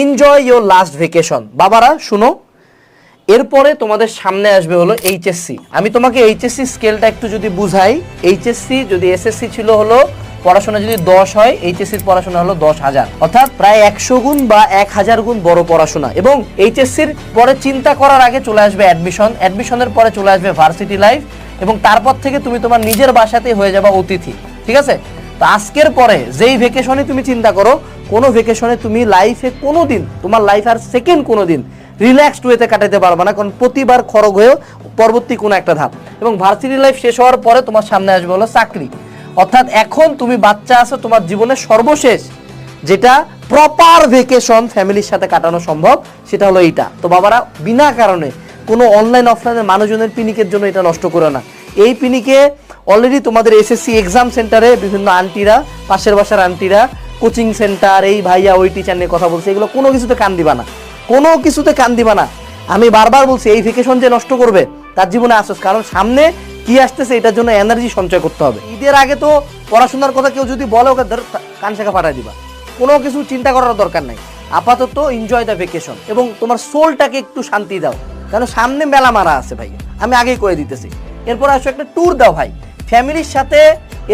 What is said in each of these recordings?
Enjoy your last vacation বাবারা, শুনো। এরপরে তোমাদের সামনে আসবে হলো এইচএসসি আমি তোমাকে এইচএসসি স্কেলটা একটু যদি বুঝাই এইচএসসি যদি এসএসসি ছিল হলো পড়াশোনা যদি দশ হয় এইচএসসির পড়াশোনা হলো দশ হাজার। অর্থাৎ প্রায় একশো গুণ বা এক হাজার গুণ বড় পড়াশোনা। এবং এইচএসসির পরে চিন্তা করার আগে চলে আসবে অ্যাডমিশন অ্যাডমিশনের পরে চলে আসবে ভার্সিটি লাইফ এবং তারপর থেকে তুমি তোমার নিজের বাসাতেই হয়ে যাবা অতিথি। ঠিক আছে? তো আজকের পরে যেই ভেকেশনে তুমি চিন্তা করো, কোনো ভেকেশনে তুমি লাইফে কোনো দিন তোমার লাইফ আর সেকেন্ড কোনো দিন রিল্যাক্সড ওয়েতে কাটাতে পারবে না। কারণ প্রতিবার খরগ হয়েও পরবর্তী কোনো একটা ধাপ। এবং ভার্সিটি লাইফ শেষ হওয়ার পরে তোমার সামনে আসবে হলো চাকরি। অর্থাৎ এখন তুমি বাচ্চা আছো, তোমার জীবনের সর্বশেষ যেটা প্রপার ভেকেশন ফ্যামিলির সাথে কাটানো সম্ভব, সেটা হলো এইটা। তো বাবারা, বিনা কারণে কোনো অনলাইন অফলাইনের মানুষজনের পিনিকের জন্য এটা নষ্ট করো না। এই পিনিকে অলরেডি তোমাদের এসএসসি এক্সাম সেন্টারে বিভিন্ন আন্টিরা পাশের বাসার আন্টিরা কোচিং সেন্টার এই ভাইয়া, ওই টিচার নিয়ে কথা বলছে। এগুলো কোনো কিছুতে কান দিবা না। কোনো কিছুতে কান দিবা না। আমি বারবার বলছি, এই ভেকেশন যে নষ্ট করবে, তার জীবনে আসস কারণ সামনে কি আসতেছে, এটার জন্য এনার্জি সঞ্চয় করতে হবে। ঈদের আগে তো পড়াশোনার কথা কেউ যদি বলে, ওকে কান শেখা পাঠাই দিবা। কোনো কিছু চিন্তা করার দরকার নাই। আপাতত এনজয় দ্য ভেকেশন এবং তোমার সোলটাকে একটু শান্তি দাও। কারণ সামনে মেলা মারা আছে ভাই আমি আগেই করে দিতেছি। এরপর আসো একটা ট্যুর দাও ভাই। ফ্যামিলির সাথে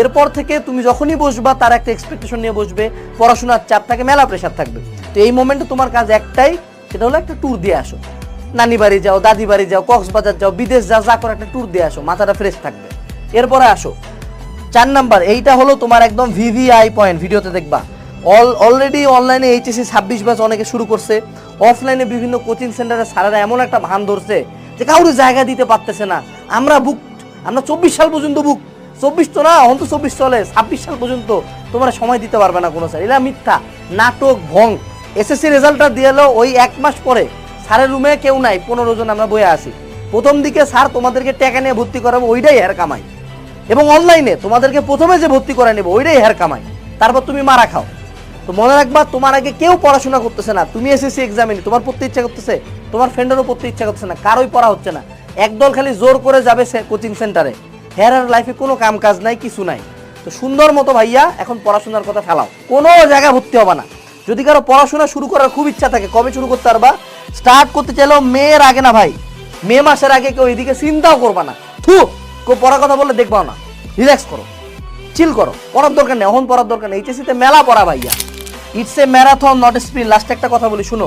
এরপর থেকে তুমি যখনই বসবা, তার একটা এক্সপেকটেশন নিয়ে বসবে। পড়াশোনার চাপ থাকে, মেলা প্রেশার থাকবে। তো এই মোমেন্টে তোমার কাজ একটাই, সেটা হলো একটা ট্যুর দিয়ে আসো। নানি বাড়ি যাও, দাদি বাড়ি যাও, কক্সবাজার যাও, বিদেশ যাও যা করে একটা ট্যুর দিয়ে আসো, মাথাটা ফ্রেশ থাকবে। এরপরে আসো। চার নাম্বার, এইটা হলো তোমার একদম ভিভিআই পয়েন্ট ভিডিওতে দেখবা। অল অলরেডি অনলাইনে এইচএসসি ছাব্বিশ ব্যাচ অনেকে শুরু করছে। অফলাইনে বিভিন্ন কোচিং সেন্টারে সারারা এমন একটা ভান ধরছে যে কাউরে জায়গা দিতে পারতেছে না। আমরা বুক আমরা চব্বিশ সাল পর্যন্ত বুক চব্বিশ তো না অন্ত চব্বিশ চলে, ছাব্বিশ সাল পর্যন্ত তোমরা সময় দিতে পারবে না কোনো স্যার। এটা মিথ্যা, নাটক, ভং। এসএসসি রেজাল্টটা দিয়ে এলো ওই এক মাস পরে। স্যারের রুমে কেউ নাই, পনেরো জন আমরা বয়ে আসি প্রথম দিকে স্যার তোমাদেরকে টাকা নিয়ে ভর্তি করাবো, ওইটাই হের কামাই। এবং অনলাইনে তোমাদেরকে প্রথমে যে ভর্তি করে নেব, ওইটাই হের কামাই। তারপর তুমি মারা খাও। তো মনে রাখবা, তোমার আগে কেউ পড়াশোনা করতেছে না। তুমি এসএসসি এক্সামে তোমার পড়তে ইচ্ছা করতেছে, তোমার ফ্রেন্ডেরও পড়তে ইচ্ছা করতেছে না, কারোই পড়া হচ্ছে না। একদল খালি জোর করে যাবে কোচিং সেন্টারে। হের আর লাইফে কোনো কাম কাজ নাই, কিছু নাই। তো সুন্দর মতো ভাইয়া, এখন পড়াশোনার কথা ফেলাও কোনো জায়গায় ভর্তি হবে না। যদি কারও পড়াশোনা শুরু করার খুব ইচ্ছা থাকে, কবে শুরু করতে পারবা? স্টার্ট করতে চাইলেও মেয়ের আগে না ভাই। মে মাসের আগে কেউ এদিকে চিন্তাও করবা না। থু, কেউ পড়ার কথা বললে দেখবাও না। রিল্যাক্স করো। চিল করো। পড়ার দরকার নেই, এখন পড়ার দরকার নেই। এইচএসসিতে মেলা পড়া ভাইয়া। It's a marathon not sprint last একটা কথা বলি, শুনো।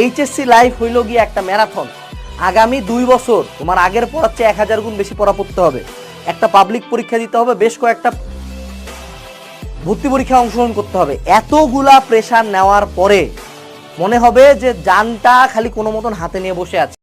এইচএসসি লাইফ হইল গিয়ে একটা ম্যারাথন আগামী দুই বছর তোমার আগের পড়ার চেয়ে এক হাজার গুণ বেশি পড়া পড়তে হবে। একটা পাবলিক পরীক্ষা দিতে হবে, বেশ কয়েকটা ভর্তি পরীক্ষায় অংশগ্রহণ করতে হবে। এতগুলা প্রেশার নেওয়ার পরে মনে হবে যে যানটা খালি কোনো মতন হাতে নিয়ে বসে আছি।